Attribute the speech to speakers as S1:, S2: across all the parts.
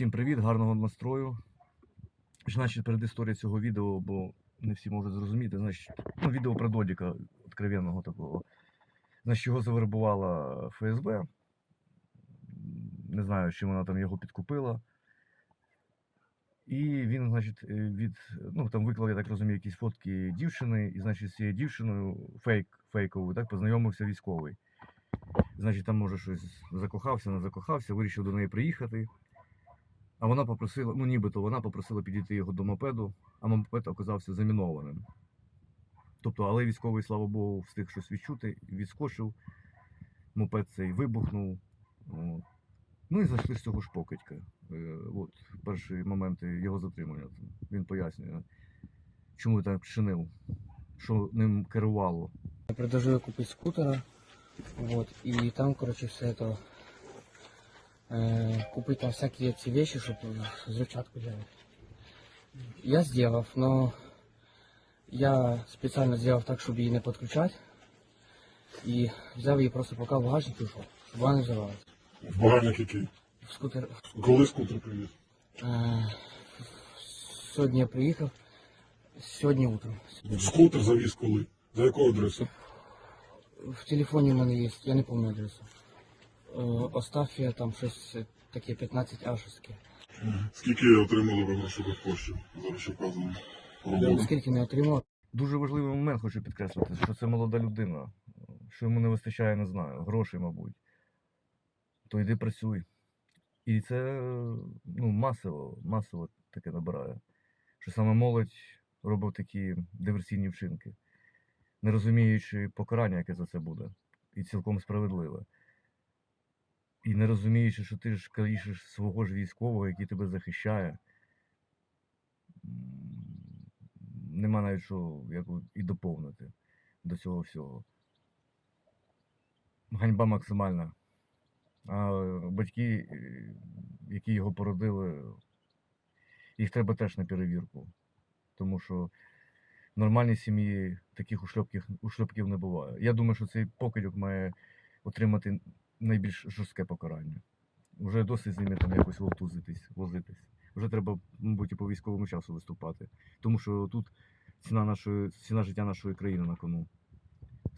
S1: Всім привіт, гарного настрою. Значить, передісторія цього відео, бо не всі можуть зрозуміти. Значить, ну, відео про Додіка, откровенного такого. Значить, його завербувала ФСБ. Не знаю, чи вона там його підкупила. І він, значить, від, ну, там виклав, я так розумію, якісь фотки дівчини, і, значить, з цією дівчиною фейк, фейковою, так, познайомився військовий. Значить, там, може, щось закохався, не закохався, вирішив до неї приїхати. А вона попросила, ну нібито вона попросила підійти його до мопеду, а мопед оказався замінованим. Тобто, але військовий, слава Богу, встиг щось відчути, відскочив, мопед цей вибухнув. От. Ну і зайшли з цього ж покидька. Е, От, перші моменти його затримання. Він пояснює, чому так чинив, що ним керувало.
S2: Я предложил купить скутера, вот, и там, короче, все э, купить там всякие эти вещи, чтобы взрывчатку делать. Я сделал, но я специально сделал так, чтобы ее не подключать, и взял ее просто пока в багажник и ушел, чтобы она не взорвалась.
S3: В багажник який?
S2: Скутер,
S3: Коли скутер привіз?
S2: э, сегодня я приехал, сегодня утром.
S3: Скутер завіз коли? За яку адресу?
S2: В телефоні в мене є, я не пам'ятаю адресу. Е, Остафія там щось е, таке 15 а.
S3: Скільки отримали ви грошових коштів? Зараз ще вказано.
S2: Скільки не отримав,
S1: Дуже важливий момент хочу підкреслити, що це молода людина, що йому не вистачає, не знаю, грошей, мабуть. То йди працюй. І це ну, масово, масово таке набирає. Що саме молодь робить такі диверсійні вчинки, не розуміючи покарання, яке за це буде, і цілком справедливе. І не розуміючи, що ти ж калішиш свого ж військового, який тебе захищає. Нема навіть що як і доповнити до цього всього. Ганьба максимальна. А батьки, е, які його породили, їх треба теж на перевірку. Тому що в нормальній сім'ї таких ушльопків, ушльопків не буває. Я думаю, що цей покидьок має отримати найбільш жорстке покарання. Вже досить з ними там якось вовтузитись, возитись. Вже треба, мабуть, і по військовому часу виступати. Тому що тут ціна нашої ціна життя нашої країни на кону.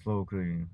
S1: Слава Україні!